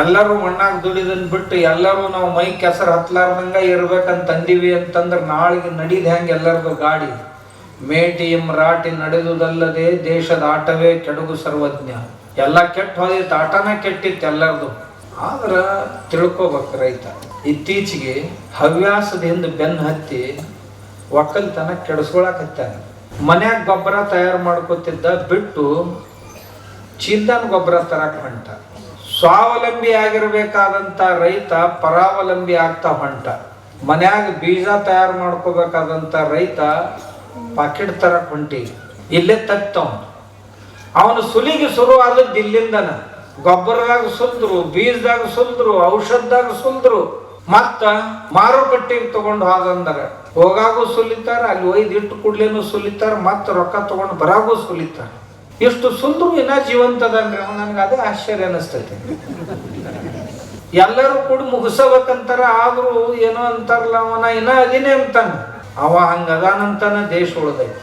ಎಲ್ಲರೂ ಮಣ್ಣಾಗ ದುಡಿದನ್ ಬಿಟ್ಟು ಎಲ್ಲರೂ ನಾವು ಮೈ ಕೆಸರು ಹತ್ಲಾರ್ದಂಗ ಇರ್ಬೇಕಂತ ಅಂದಿವಿ ಅಂತಂದ್ರೆ ನಾಳೆಗೆ ನಡೀದ್ ಹೆಂಗೆ ಎಲ್ಲರದು ಗಾಡಿ. ಮೇಟಿ ರಾಟಿ ನಡೆದುದಲ್ಲದೆ ದೇಶದ ಆಟವೇ ಕೆಡುಗು ಸರ್ವಜ್ಞ. ಎಲ್ಲ ಕೆಟ್ಟ ಹೋದಿತ್ತು, ಆಟನ ಕೆಟ್ಟಿತ್ತು ಎಲ್ಲರದು. ಆದ್ರೆ ತಿಳ್ಕೋಬೇಕು ರೈತ. ಇತ್ತೀಚೆಗೆ ಹವ್ಯಾಸದಿಂದ ಬೆನ್ನು ಹತ್ತಿ ಒಕ್ಕಲ್ತನ ಕೆಡಿಸ್ಕೊಳಕತ್ತಾನೆ ಮನ್ಯಾಗ ಗೊಬ್ಬರ ತಯಾರು ಮಾಡ್ಕೊತಿದ್ದ ಬಿಟ್ಟು ಚಿಂದನ್ ಗೊಬ್ಬರ ತರಕ ಹೊಂಟ. ಸ್ವಾವಲಂಬಿ ಆಗಿರಬೇಕಾದಂಥ ರೈತ ಪರಾವಲಂಬಿ ಆಗ್ತಾ ಹೊಂಟ. ಮನ್ಯಾಗ ಬೀಜ ತಯಾರು ಮಾಡ್ಕೋಬೇಕಾದಂಥ ರೈತ ಪಾಕೆಟ್ ತರ ಹೊಂಟಿ. ಇಲ್ಲೇ ತತ್ತವ್ ಅವನು ಸುಲಿಗೆ ಶುರು ಆದದ್ದು ಇಲ್ಲಿಂದನ. ಗೊಬ್ಬರದಾಗ ಸುಲ್ದ್ರು, ಬೀಜದಾಗ ಸುಲ್ದ್ರು, ಔಷಧದಾಗ ಸುಲ್ದ್ರು. ಮತ್ತ ಮಾರುಕಟ್ಟೆಗೆ ತಗೊಂಡು ಹೋದಂದ್ರೆ ಹೋಗಾಗೂ ಸುಲಿತಾರ, ಅಲ್ಲಿ ಒಯ್ದು ಇಟ್ಟು ಕೂಡ್ಲೇನು ಸುಲಿತಾರ, ಮತ್ತ ರೊಕ್ಕ ತಗೊಂಡು ಬರಾಗೂ ಸುಲಿತಾರ. ಇಷ್ಟು ಸುಂದರ ಇನ್ನ ಜೀವಂತದ ಅಂದ್ರೆ ನನ್ಗೆ ಅದೇ ಆಶ್ಚರ್ಯ ಅನಿಸ್ತೈತಿ ಎಲ್ಲರೂ ಕೂಡ ಮುಗಿಸಬೇಕಂತಾರ, ಆದ್ರೂ ಏನೋ ಅಂತಾರಲ್ಲ ಅವನ, ಇನ್ನ ಅದೇನೆ ಅಂತಾನ. ಅವ ಹಂಗದಾನಂತಾನ ದೇಶ ಉಳ್ದೈತಿ.